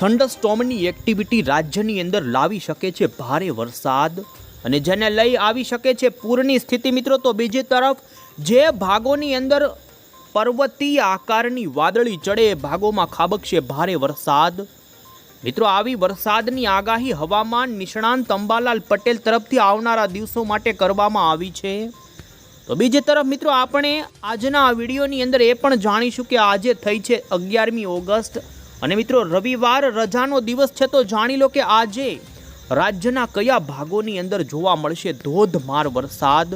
થંડરસ્ટોમની activity રાજ્યની અંદર લાવી શકે છે ભારે વરસાદ. અને જેને લઈ આવી શકે છે પૂરની સ્થિતિ. મિત્રો, તો બીજી તરફ જે ભાગોની અંદર પર્વતીય આકારની વાદળી ચડે ભાગોમાં ખાબકશે ભારે વરસાદ. મિત્રો, આવી વરસાદની આગાહી હવામાન નિષ્ણાંત અંબાલાલ પટેલ તરફથી આવનારા દિવસો માટે કરવામાં આવી છે. તો બીજી તરફ, મિત્રો, આપણે આજના આ વિડીયોની અંદર એ પણ જાણીશું કે આજે થઈ છે અગિયારમી ઓગસ્ટ. અને મિત્રો, રવિવાર રજાનો દિવસ છે તો જાણી લો કે આજે રાજ્યના કયા ભાગોની અંદર જોવા મળશે ધોધમાર વરસાદ?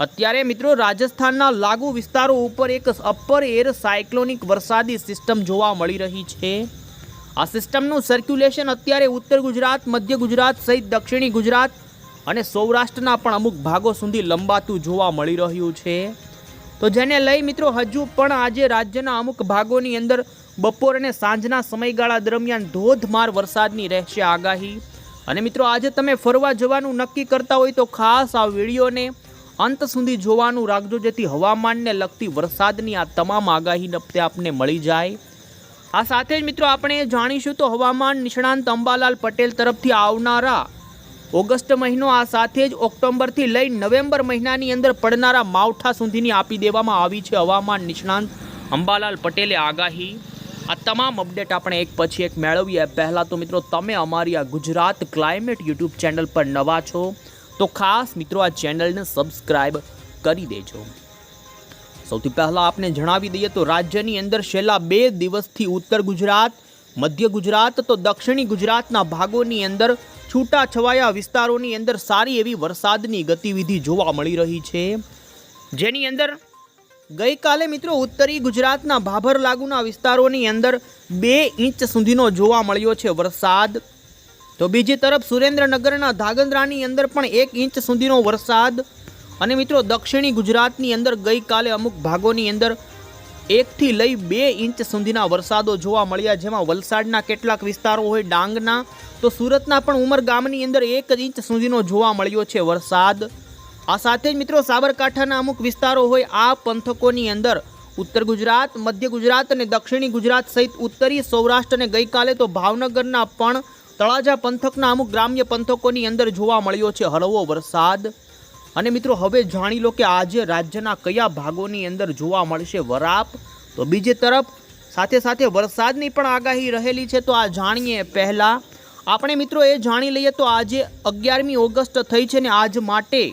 અત્યારે મિત્રો, રાજસ્થાનના લાગુ વિસ્તારો ઉપર એક અપર એર સાયક્લોનિક વરસાદી સિસ્ટમ જોવા મળી રહી છે. આ સિસ્ટમનું સર્ક્યુલેશન અત્યારે ઉત્તર ગુજરાત, મધ્ય ગુજરાત સહિત દક્ષિણી ગુજરાત અને સૌરાષ્ટ્રના પણ અમુક ભાગો સુધી લંબાતું જોવા મળી રહ્યું છે. તો જેને લઈ મિત્રો, હજુ પણ આજે રાજ્યના અમુક ભાગોની અંદર બપોર અને સાંજના સમયગાળા દરમિયાન ધોધમાર વરસાદની રહેશે આગાહી. અને મિત્રો, આજે તમે ફરવા જવાનું નક્કી કરતા હોય તો ખાસ આ વિડીયોને અંત સુધી જોવાનું રાખજો, જેથી હવામાનને લગતી વરસાદની આ તમામ આગાહી નફતે આપને મળી જાય. આ સાથે જ મિત્રો, આપણે જાણીશું તો હવામાન નિષ્ણાંત અંબાલાલ પટેલ તરફથી આવનારા ઓગસ્ટ મહિનો આ સાથે જ ઓક્ટોબરથી લઈ નવેમ્બર મહિનાની અંદર પડનારા માવઠા સુધીની આપી દેવામાં આવી છે હવામાન નિષ્ણાંત અંબાલાલ પટેલે આગાહી. આ તમામ અપડેટ આપણે એક પછી એક મેળવીએ. પહેલાં તો મિત્રો, તમે અમારી આ ગુજરાત ક્લાઇમેટ યુટ્યુબ ચેનલ પર નવા છો, તો ખાસ મિત્રો આ ચેનલને સબસ્ક્રાઈબ કરી દેજો. સૌથી પહેલાં આપને જણાવી દઈએ તો રાજ્યની અંદર છેલ્લા બે દિવસથી ઉત્તર ગુજરાત, મધ્ય ગુજરાત, તો દક્ષિણી ગુજરાતના ભાગોની અંદર છૂટા છવાયા વિસ્તારોની અંદર સારી એવી વરસાદની ગતિવિધિ જોવા મળી રહી છે. જેની અંદર ગઈકાલે મિત્રો ઉત્તરી ગુજરાતના ભાભર લાગુના વિસ્તારોની અંદર બે ઇંચ સુધીનો જોવા મળ્યો છે વરસાદ. તો બીજી તરફ સુરેન્દ્રનગરના ધાગંદ્રાની અંદર પણ એક ઇંચ સુધીનો વરસાદ. અને મિત્રો દક્ષિણી ગુજરાતની અંદર ગઈકાલે અમુક ભાગોની અંદર એકથી લઈ બે ઇંચ સુધીના વરસાદો જોવા મળ્યા, જેમાં વલસાડના કેટલાક વિસ્તારો હોય ડાંગના, તો સુરતના પણ ઉમરગામની અંદર એક ઇંચ સુધીનો જોવા મળ્યો છે વરસાદ. આ સાથે જ મિત્રો સાબરકાંઠાના અમુક વિસ્તારો હોય આ પંથકોની અંદર ઉત્તર ગુજરાત, મધ્ય ગુજરાત અને દક્ષિણી ગુજરાત સહિત ઉત્તરી સૌરાષ્ટ્રને ગઈકાલે તો ભાવનગરના પણ તળાજા પંથકના અમુક ગ્રામ્ય પંથકોની અંદર જોવા મળ્યો છે હળવો વરસાદ. અને મિત્રો હવે જાણી લો કે આજે રાજ્યના કયા ભાગોની અંદર જોવા મળશે વરાપ. તો બીજી તરફ સાથે સાથે વરસાદની પણ આગાહી રહેલી છે તો આ જાણીએ પહેલાં. આપણે મિત્રો એ જાણી લઈએ તો આજે અગિયારમી ઓગસ્ટ થઈ છે ને આજ માટે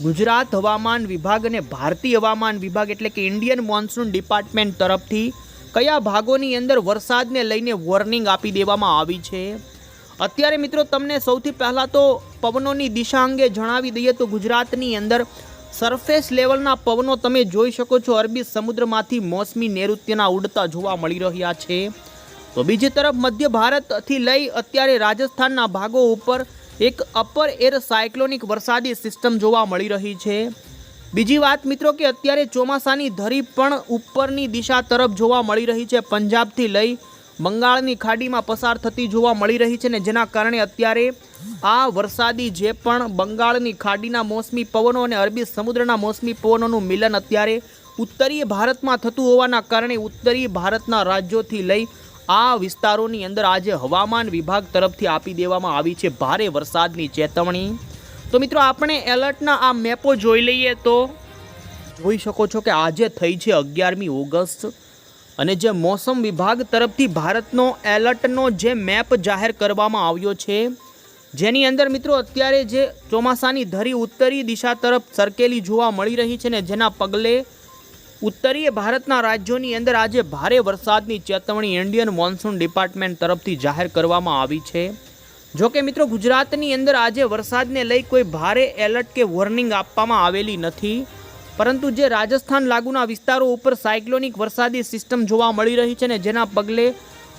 ગુજરાત હવામાન વિભાગ અને ભારતીય હવામાન વિભાગ એટલે કે ઇન્ડિયન મોન્સૂન ડિપાર્ટમેન્ટ તરફથી કયા ભાગોની અંદર વરસાદને લઈને વોર્નિંગ આપી દેવામાં આવી છે? અત્યારે મિત્રો તમને સૌથી પહેલાં તો પવનોની દિશા અંગે જણાવી દઈએ તો ગુજરાતની અંદર સરફેસ લેવલના પવનો તમે જોઈ શકો છો. અરબી સમુદ્રમાંથી મોસમી નૈઋત્યના ઉડતા જોવા મળી રહ્યા છે. તો બીજી તરફ મધ્ય ભારતથી લઈ અત્યારે રાજસ્થાનના ભાગો ઉપર એક અપર એર સાયક્લોનિક વરસાદી સિસ્ટમ જોવા મળી રહી છે. બીજી વાત મિત્રો કે અત્યારે ચોમાસાની ધરી પણ ઉપરની દિશા તરફ જોવા મળી રહી છે. પંજાબથી લઈ બંગાળની ખાડીમાં પસાર થતી જોવા મળી રહી છે ને જેના કારણે અત્યારે આ વરસાદી જે પણ બંગાળની ખાડીના મોસમી પવનો અને અરબી સમુદ્રના મોસમી પવનોનું મિલન અત્યારે ઉત્તરીય ભારતમાં થતું હોવાના કારણે ઉત્તરીય ભારતના રાજ્યોથી લઈ આ વિસ્તારોની અંદર આજે હવામાન વિભાગ તરફથી આપી દેવામાં આવી છે ભારે વરસાદની ચેતવણી. તો મિત્રો, આપણે એલર્ટના આ મેપો જોઈ લઈએ તો જોઈ શકો છો કે આજે થઈ છે અગિયારમી ઓગસ્ટ અને જે મોસમ વિભાગ તરફથી ભારતનો એલર્ટનો જે મેપ જાહેર કરવામાં આવ્યો છે, જેની અંદર મિત્રો અત્યારે જે ચોમાસાની ધરી ઉત્તરી દિશા તરફ સરકેલી જોવા મળી રહી છે ને જેના પગલે ઉત્તરીય ભારતના રાજ્યોની અંદર આજે ભારે વરસાદની ચેતવણી ઇન્ડિયન મોન્સૂન ડિપાર્ટમેન્ટ તરફથી જાહેર કરવામાં આવી છે. જો કે મિત્રો, ગુજરાતની અંદર આજે વરસાદને લઈ કોઈ ભારે એલર્ટ કે વોર્નિંગ આપવામાં આવેલી નથી. પરંતુ જે રાજસ્થાન લાગુના વિસ્તારો ઉપર સાયક્લોનિક વરસાદી સિસ્ટમ જોવા મળી રહી છે ને જેના પગલે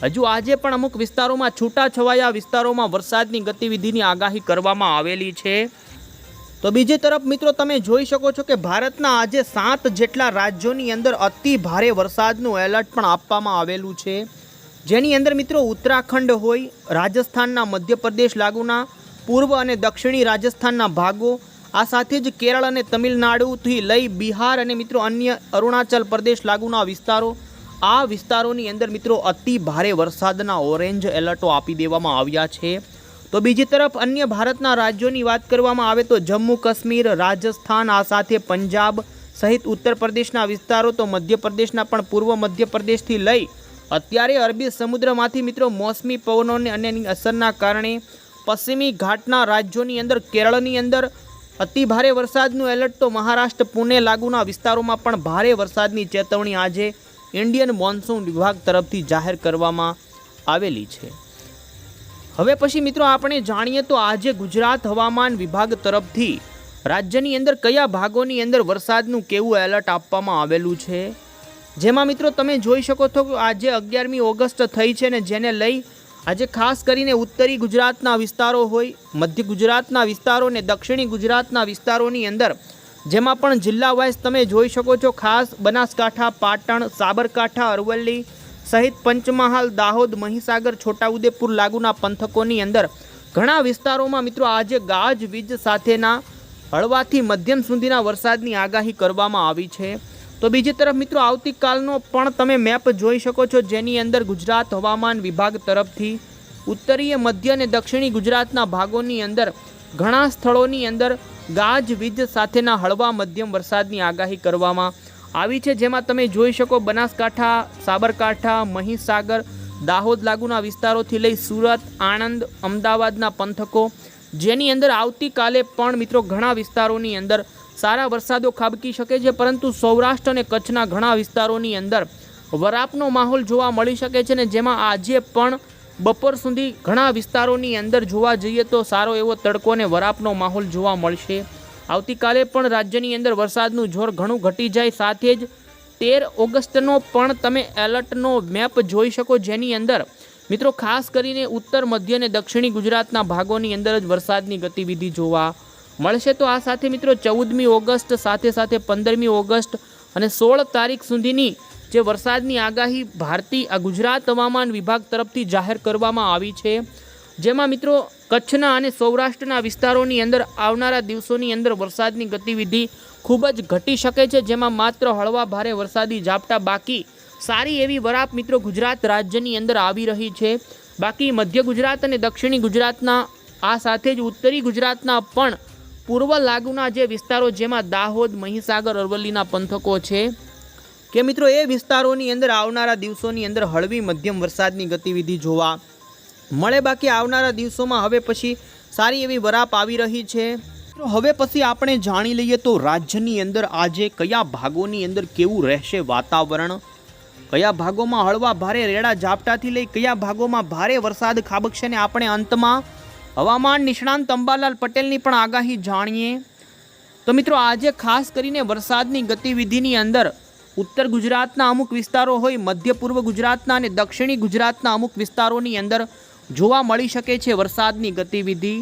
હજુ આજે પણ અમુક વિસ્તારોમાં છૂટાછવાયા વિસ્તારોમાં વરસાદની ગતિવિધિની આગાહી કરવામાં આવેલી છે. તો બીજી તરફ મિત્રો તમે જોઈ શકો છો કે ભારતના આજે સાત જેટલા રાજ્યોની અંદર અતિ ભારે વરસાદનું એલર્ટ પણ આપવામાં આવેલું છે. જેની અંદર મિત્રો ઉત્તરાખંડ હોય, રાજસ્થાનના મધ્યપ્રદેશ લાગુના, પૂર્વ અને દક્ષિણી રાજસ્થાનના ભાગો, આ સાથે જ કેરળ અને તમિલનાડુથી લઈ બિહાર અને મિત્રો અન્ય અરુણાચલ પ્રદેશ લાગુના વિસ્તારો, આ વિસ્તારોની અંદર મિત્રો અતિ ભારે વરસાદના ઓરેન્જ એલર્ટો આપી દેવામાં આવ્યા છે. તો બીજી તરફ અન્ય ભારતના રાજ્યોની વાત કરવામાં આવે તો જમ્મુ કાશ્મીર, રાજસ્થાન, આ સાથે પંજાબ સહિત ઉત્તર પ્રદેશના વિસ્તારો તો મધ્યપ્રદેશના પણ પૂર્વ મધ્યપ્રદેશથી લઈ અત્યારે અરબી સમુદ્રમાંથી મિત્રો મોસમી પવનોને અને એની અસરના કારણે પશ્ચિમી ઘાટના રાજ્યોની અંદર, કેરળની અંદર અતિ ભારે વરસાદનું એલર્ટ તો મહારાષ્ટ્ર, પુણે લાગુના વિસ્તારોમાં પણ ભારે વરસાદની ચેતવણી આજે ઇન્ડિયન મોન્સૂન વિભાગ તરફથી જાહેર કરવામાં આવેલી છે. હવે પછી મિત્રો આપણે જાણીએ તો આજે ગુજરાત હવામાન વિભાગ તરફથી રાજ્યની અંદર કયા ભાગોની અંદર વરસાદનું કેવું એલર્ટ આપવામાં આવેલું છે? જેમાં મિત્રો તમે જોઈ શકો છો કે આજે અગિયારમી ઓગસ્ટ થઈ છે ને જેને લઈ આજે ખાસ કરીને ઉત્તરી ગુજરાતના વિસ્તારો હોય, મધ્ય ગુજરાતના વિસ્તારો ને દક્ષિણી ગુજરાતના વિસ્તારોની અંદર, જેમાં પણ જિલ્લા વાઇઝ તમે જોઈ શકો છો ખાસ બનાસકાંઠા, પાટણ, સાબરકાંઠા, અરવલ્લી સહિત પંચમહાલ, દાહોદ, મહીસાગર, છોટાઉદેપુર લાગુના પંથકોની અંદર ઘણા વિસ્તારોમાં મિત્રો આજે ગાજવીજ સાથેના હળવાથી મધ્યમ સુધીના વરસાદની આગાહી કરવામાં આવી છે. તો બીજી તરફ મિત્રો આવતીકાલનો પણ તમે મેપ જોઈ શકો છો જેની અંદર ગુજરાત હવામાન વિભાગ તરફથી ઉત્તરીય, મધ્ય અને દક્ષિણી ગુજરાતના ભાગોની અંદર ઘણા સ્થળોની અંદર ગાજવીજ સાથેના હળવા મધ્યમ વરસાદની આગાહી કરવામાં આવી છે જેમાં તમે જોઈ શકો બનાસકાંઠા, સાબરકાંઠા, મહીસાગર, દાહોદ લાગુના વિસ્તારોથી લઈ સુરત, આણંદ, અમદાવાદના પંથકો. જેની અંદર આવતીકાલે પણ મિત્રો ઘણા વિસ્તારોની અંદર સારા વરસાદો ખાબકી શકે છે, પરંતુ સૌરાષ્ટ્ર અને કચ્છના ઘણા વિસ્તારોની અંદર વરાપનો માહોલ જોવા મળી શકે છે ને જેમાં આજે પણ બપોર સુધી ઘણા વિસ્તારોની અંદર જોવા જઈએ તો સારો એવો તડકો અને વરાપનો માહોલ જોવા મળશે. આવતીકાલે પણ રાજ્યની અંદર વરસાદનું જોર ઘણું ઘટી જાય, સાથે જ તેર ઓગસ્ટનો પણ તમે એલર્ટનો મેપ જોઈ શકો જેની અંદર. મિત્રો, ખાસ કરીને ઉત્તર, મધ્ય અને દક્ષિણી ગુજરાતના ભાગોની અંદર જ વરસાદની ગતિવિધિ જોવા મળશે. તો આ સાથે મિત્રો, ચૌદમી ઓગસ્ટ, સાથે સાથે પંદરમી ઓગસ્ટ અને સોળ તારીખ સુધીની જે વરસાદની આગાહી ભારતીય આ ગુજરાત હવામાન વિભાગ તરફથી જાહેર કરવામાં આવી છે. જેમાં મિત્રો કચ્છના અને સૌરાષ્ટ્રના વિસ્તારોની અંદર આવનારા દિવસોની અંદર વરસાદની ગતિવિધિ ખૂબ જ ઘટી શકે છે, જેમાં માત્ર હળવા ભારે વરસાદી ઝાપટા બાકી સારી એવી વરાપ મિત્રો ગુજરાત રાજ્યની અંદર આવી રહી છે. બાકી મધ્ય ગુજરાત અને દક્ષિણી ગુજરાતના આ સાથે જ ઉત્તરી ગુજરાતના પણ પૂર્વ લાગુના જે વિસ્તારો જેમાં દાહોદ, મહીસાગર, અરવલ્લીના પંથકો છે. કે મિત્રો એ વિસ્તારોની અંદર આવનારા દિવસોની અંદર હળવી મધ્યમ વરસાદની ગતિવિધિ જોવા મળે બાકી આવનારા દિવસોમાં હવે પછી સારી એવી વરાપ આવી રહી છે. હવે પછી આપણે જાણી લઈએ તો રાજ્યની અંદર આજે કયા ભાગોની અંદર કેવું રહેશે વાતાવરણ? કયા ભાગોમાં હળવા ભારે રેડા ઝાપટાથી લઈ કયા ભાગોમાં ભારે વરસાદ ખાબકશે ને આપણે અંતમાં? હવામાન નિષ્ણાંત અંબાલાલ પટેલની પણ આગાહી જાણીએ. તો મિત્રો આજે ખાસ કરીને વરસાદની ગતિવિધિની અંદર ઉત્તર ગુજરાતના અમુક વિસ્તારો હોય, મધ્ય પૂર્વ ગુજરાતના અને દક્ષિણી ગુજરાતના અમુક વિસ્તારોની અંદર જોવા મળી શકે છે વરસાદની ગતિવિધિ.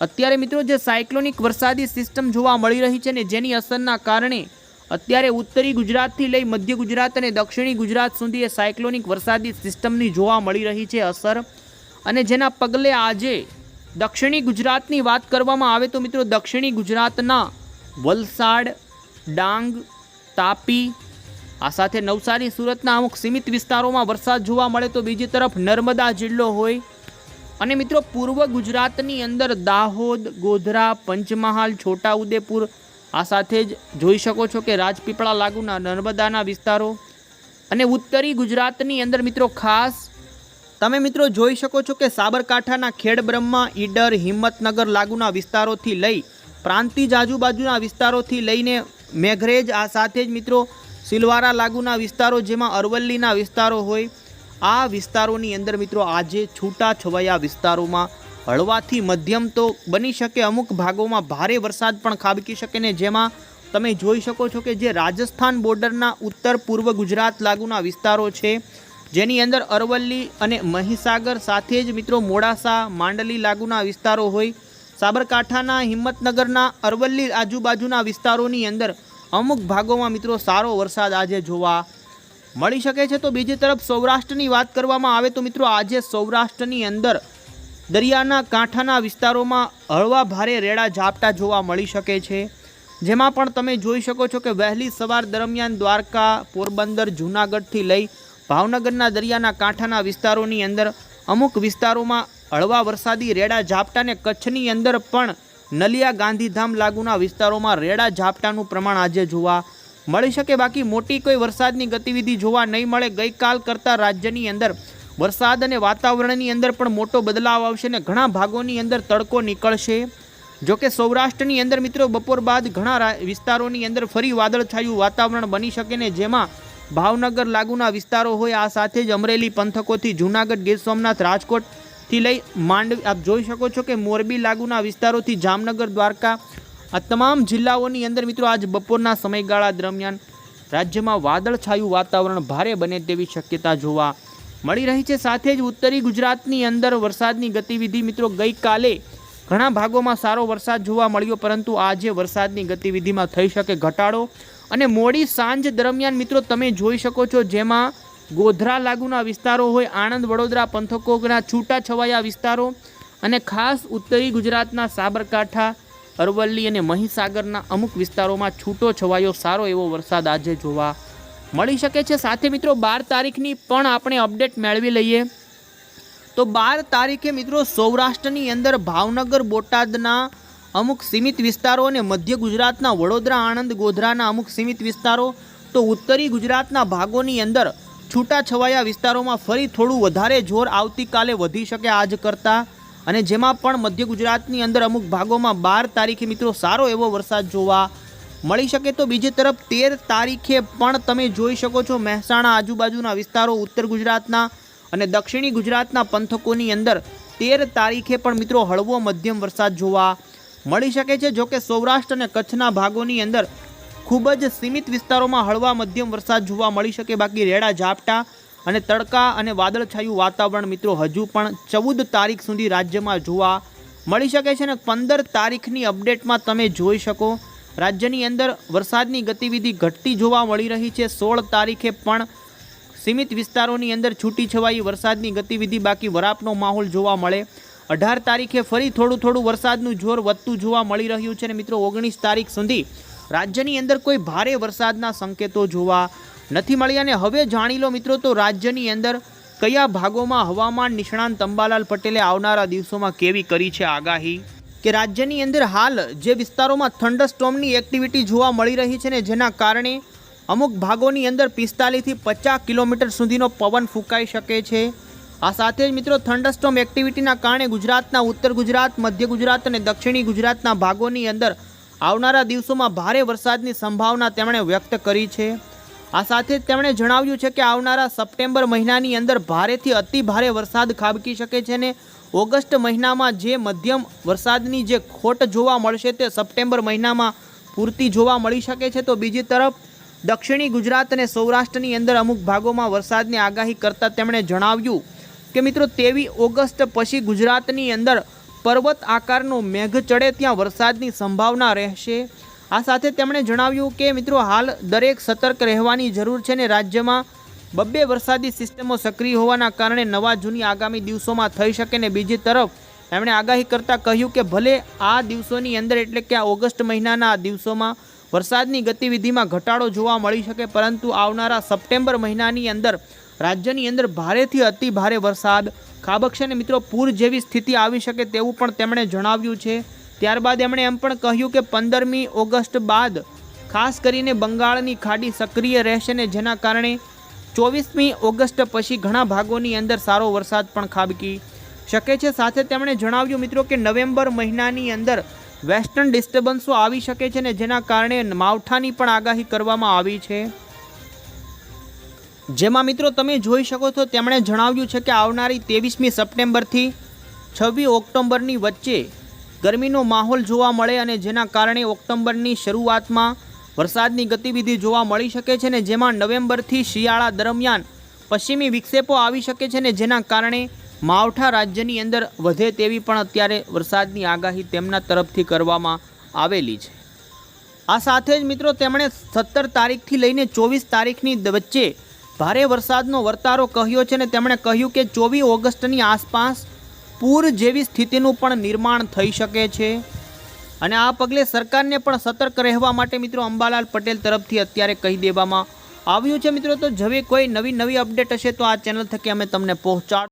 અત્યારે મિત્રો જે સાયક્લોનિક વરસાદી સિસ્ટમ જોવા મળી રહી છે ને જેની અસરના કારણે અત્યારે ઉત્તરી ગુજરાતથી લઈ મધ્ય ગુજરાત અને દક્ષિણી ગુજરાત સુધી એ સાયક્લોનિક વરસાદી સિસ્ટમની જોવા મળી રહી છે અસર. અને જેના પગલે આજે દક્ષિણી ગુજરાતની વાત કરવામાં આવે તો મિત્રો દક્ષિણી ગુજરાતના વલસાડ, ડાંગ, તાપી આ સાથે નવસારી સુરતના અમુક સીમિત વિસ્તારોમાં વરસાદ જોવા મળે તો બીજી તરફ નર્મદા જિલ્લો હોય. અને મિત્રો, પૂર્વ ગુજરાતની અંદર દાહોદ, ગોધરા, પંચમહાલ, છોટાઉદેપુર, આ સાથે જ જોઈ શકો છો કે રાજપીપળા લાગુના નર્મદાના વિસ્તારો. અને ઉત્તરી ગુજરાતની અંદર મિત્રો ખાસ તમે મિત્રો જોઈ શકો છો કે સાબરકાંઠાના ખેડબ્રહ્મા, ઈડર, હિંમતનગર લાગુના વિસ્તારોથી લઈ પ્રાંતિજ આજુબાજુના વિસ્તારોથી લઈને મેઘરેજ આ સાથે જ મિત્રો સિલવારા લાગુના વિસ્તારો જેમાં અરવલ્લીના વિસ્તારો હોય, આ વિસ્તારોની અંદર મિત્રો આજે છૂટા છવાયા વિસ્તારોમાં હળવાથી મધ્યમ તો બની શકે, અમુક ભાગોમાં ભારે વરસાદ પણ ખાબકી શકે ને જેમાં તમે જોઈ શકો છો કે જે રાજસ્થાન બોર્ડરના ઉત્તર પૂર્વ ગુજરાત લાગુના વિસ્તારો છે, જેની અંદર અરવલ્લી અને મહીસાગર સાથે જ મિત્રો મોડાસા, માંડલી લાગુના વિસ્તારો હોય, સાબરકાંઠાના, હિંમતનગરના, અરવલ્લી આજુબાજુના વિસ્તારોની અંદર અમુક ભાગોમાં મિત્રો સારો વરસાદ આજે જોવા મળી શકે છે. તો બીજી તરફ સૌરાષ્ટ્રની વાત કરવામાં આવે તો મિત્રો આજે સૌરાષ્ટ્રની અંદર દરિયાના કાંઠાના વિસ્તારોમાં હળવા ભારે રેડા ઝાપટા જોવા મળી શકે છે. જેમાં પણ તમે જોઈ શકો છો કે વહેલી સવાર દરમિયાન દ્વારકા, પોરબંદર, જૂનાગઢથી લઈ ભાવનગરના દરિયાના કાંઠાના વિસ્તારોની અંદર અમુક વિસ્તારોમાં હળવા વરસાદી રેડા ઝાપટાને કચ્છની અંદર પણ નલિયા ગાંધીધામ લાગુના વિસ્તારોમાં રેડા ઝાપટાનું પ્રમાણ આજે જોવા મળી શકે. બાકી મોટી કોઈ વરસાદની ગતિવિધિ જોવા નહીં મળે. ગઈકાલ કરતાં રાજ્યની અંદર વરસાદ અને વાતાવરણની અંદર પણ મોટો બદલાવ આવશે અને ઘણા ભાગોની અંદર તડકો નીકળશે. જોકે સૌરાષ્ટ્રની અંદર મિત્રો બપોર બાદ ઘણા વિસ્તારોની અંદર ફરી વાદળછાયું વાતાવરણ બની શકે ને જેમાં ભાવનગર લાગુના વિસ્તારો હોય. આ સાથે જ અમરેલી, પંથકોથી જૂનાગઢ, ગીર સોમનાથ રાજકોટથી લઈ માંડવી આપ જોઈ શકો છો કે મોરબી લાગુના વિસ્તારોથી જામનગર, દ્વારકા, આ તમામ જિલ્લાઓની અંદર મિત્રો આજ બપોરના સમયગાળા દરમિયાન રાજ્યમાં વાદળછાયું વાતાવરણ ભારે બને તેવી શક્યતા જોવા મળી રહી છે. સાથે જ ઉત્તરી ગુજરાતની અંદર વરસાદની ગતિવિધિ મિત્રો ગઈકાલે ઘણા ભાગોમાં સારો વરસાદ જોવા મળ્યો, પરંતુ આજે વરસાદની ગતિવિધિમાં થઈ શકે ઘટાડો. અને મોડી સાંજ દરમિયાન મિત્રો તમે જોઈ શકો છો જેમાં ગોધરા લાગુના વિસ્તારો હોય, આણંદ, વડોદરા પંથકોના છૂટાછવાયા વિસ્તારો અને ખાસ ઉત્તરી ગુજરાતના સાબરકાંઠા, અરવલ્લી અને મહીસાગરના અમુક વિસ્તારોમાં છૂટો છવાયો સારો એવો વરસાદ આજે જોવા મળી શકે છે. સાથે મિત્રો, બાર તારીખની પણ આપણે અપડેટ મેળવી લઈએ. તો બાર તારીખે મિત્રો, સૌરાષ્ટ્રની અંદર ભાવનગર, બોટાદના અમુક સીમિત વિસ્તારો અને મધ્ય ગુજરાતના વડોદરા, આણંદ, ગોધરાના અમુક સીમિત વિસ્તારો. તો ઉત્તરી ગુજરાતના ભાગોની અંદર છૂટાછવાયા વિસ્તારોમાં ફરી થોડું વધારે જોર આવતીકાલે વધી શકે આજ કરતાં. અને જેમાં પણ મધ્ય ગુજરાતની અંદર અમુક ભાગોમાં બાર તારીખે મિત્રો સારો એવો વરસાદ જોવા મળી શકે તો બીજી તરફ તેર તારીખે પણ તમે જોઈ શકો છો મહેસાણા આજુબાજુના વિસ્તારો, ઉત્તર ગુજરાતના અને દક્ષિણી ગુજરાતના પંથકોની અંદર તેર તારીખે પણ મિત્રો હળવો મધ્યમ વરસાદ જોવા મળી શકે છે. જોકે સૌરાષ્ટ્ર અને કચ્છના ભાગોની અંદર ખૂબ જ સીમિત વિસ્તારોમાં હળવા મધ્યમ વરસાદ જોવા મળી શકે. બાકી રેડા, ઝાપટા અને તડકા અને વાદળછાયું વાતાવરણ મિત્રો હજુ પણ ચૌદ તારીખ સુધી રાજ્યમાં જોવા મળી શકે છે અને પંદર તારીખની અપડેટમાં તમે જોઈ શકો. રાજ્યની અંદર વરસાદની ગતિવિધિ ઘટતી જોવા મળી રહી છે. સોળ તારીખે પણ સીમિત વિસ્તારોની અંદર છૂટી છવાઈ વરસાદની ગતિવિધિ, બાકી વરાપનો માહોલ જોવા મળે. અઢાર તારીખે ફરી થોડું થોડું વરસાદનું જોર વધતું જોવા મળી રહ્યું છે અને મિત્રો ઓગણીસ તારીખ સુધી રાજ્યની અંદર કોઈ ભારે વરસાદના સંકેતો જોવા નથી મળ્યા અને હવે જાણી લો મિત્રો તો રાજ્યની અંદર કયા ભાગોમાં હવામાન નિષ્ણાંત અંબાલાલ પટેલે આવનારા દિવસોમાં કેવી કરી છે આગાહી? કે રાજ્યની અંદર હાલ જે વિસ્તારોમાં થંડરસ્ટોમની એક્ટિવિટી જોવા મળી રહી છે ને જેના કારણે અમુક ભાગોની અંદર પિસ્તાલીસથી પચાસ કિલોમીટર સુધીનો પવન ફૂંકાઈ શકે છે. આ સાથે જ મિત્રો થંડરસ્ટોમ એક્ટિવિટીના કારણે ગુજરાતના ઉત્તર ગુજરાત, મધ્ય ગુજરાત અને દક્ષિણી ગુજરાતના ભાગોની અંદર આવનારા દિવસોમાં ભારે વરસાદની સંભાવના તેમણે વ્યક્ત કરી છે. આ સાથે તેમણે જણાવ્યું છે કે આવનારા સપ્ટેમ્બર મહિનાની અંદર ભારેથી અતિ ભારે વરસાદ ખાબકી શકે છે ને ઓગસ્ટ મહિનામાં જે મધ્યમ વરસાદની જે ખોટ જોવા મળશે તે સપ્ટેમ્બર મહિનામાં પૂરતી જોવા મળી શકે છે. તો બીજી તરફ, દક્ષિણી ગુજરાત અને સૌરાષ્ટ્રની અંદર અમુક ભાગોમાં વરસાદની આગાહી કરતાં તેમણે જણાવ્યું કે મિત્રો, તેવી ઓગસ્ટ પછી ગુજરાતની અંદર પર્વત આકારનો મેઘ ચડે ત્યાં વરસાદની સંભાવના રહેશે. આ સાથે તેમણે જણાવ્યું કે, મિત્રો, હાલ દરેક સતર્ક રહેવાની જરૂર છે ને રાજ્યમાં બબ્બે વરસાદી સિસ્ટમો સક્રિય હોવાના કારણે નવા જૂની આગામી દિવસોમાં થઈ શકે ને બીજી તરફ એમણે આગાહી કરતાં કહ્યું કે, ભલે આ દિવસોની અંદર એટલે કે આ ઓગસ્ટ મહિનાના દિવસોમાં વરસાદની ગતિવિધિમાં ઘટાડો જોવા મળી શકે, પરંતુ આવનારા સપ્ટેમ્બર મહિનાની અંદર રાજ્યની અંદર ભારેથી અતિ ભારે વરસાદ. ખાબકશે અને મિત્રો પૂર જેવી સ્થિતિ આવી શકે તેવું પણ તેમણે જણાવ્યું છે. ત્યારબાદ એમણે એમ પણ કહ્યું કે પંદરમી ઓગસ્ટ બાદ ખાસ કરીને બંગાળની ખાડી સક્રિય રહેશે ને જેના કારણે ચોવીસમી ઓગસ્ટ પછી ઘણા ભાગોની અંદર સારો વરસાદ પણ ખાબકી શકે છે. સાથે તેમણે જણાવ્યું મિત્રો કે નવેમ્બર મહિનાની અંદર વેસ્ટર્ન ડિસ્ટર્બન્સો આવી શકે છે ને જેના કારણે માવઠાની પણ આગાહી કરવામાં આવી છે. જેમાં મિત્રો તમે જોઈ શકો છો, તેમણે જણાવ્યું છે કે આવનારી ત્રેવીસમી સપ્ટેમ્બરથી છવ્વીસ ઓક્ટોબરની વચ્ચે ગરમીનો માહોલ જોવા મળે અને જેના કારણે ઓક્ટોબરની શરૂઆતમાં વરસાદની ગતિવિધિ જોવા મળી શકે છે ને જેમાં નવેમ્બરથી શિયાળા દરમિયાન પશ્ચિમી વિક્ષેપો આવી શકે છે ને જેના કારણે માવઠા રાજ્યની અંદર વધે તેવી પણ અત્યારે વરસાદની આગાહી તેમના તરફથી કરવામાં આવેલી છે. આ સાથે જ મિત્રો તેમણે સત્તર તારીખથી લઈને ચોવીસ તારીખની વચ્ચે ભારે વરસાદનો વર્તારો કહ્યો છે ને તેમણે કહ્યું કે ચોવીસ ઓગસ્ટની આસપાસ પૂર જેવી સ્થિતિનું પણ નિર્માણ થઈ શકે છે. અને આ પગલે સરકારને પણ સતર્ક રહેવા માટે મિત્રો અંબાલાલ પટેલ તરફથી અત્યારે કહી દેવામાં આવ્યું છે મિત્રો, તો જવે કોઈ નવી નવી અપડેટ હશે તો આ ચેનલ થકી અમે તમને પહોંચાડ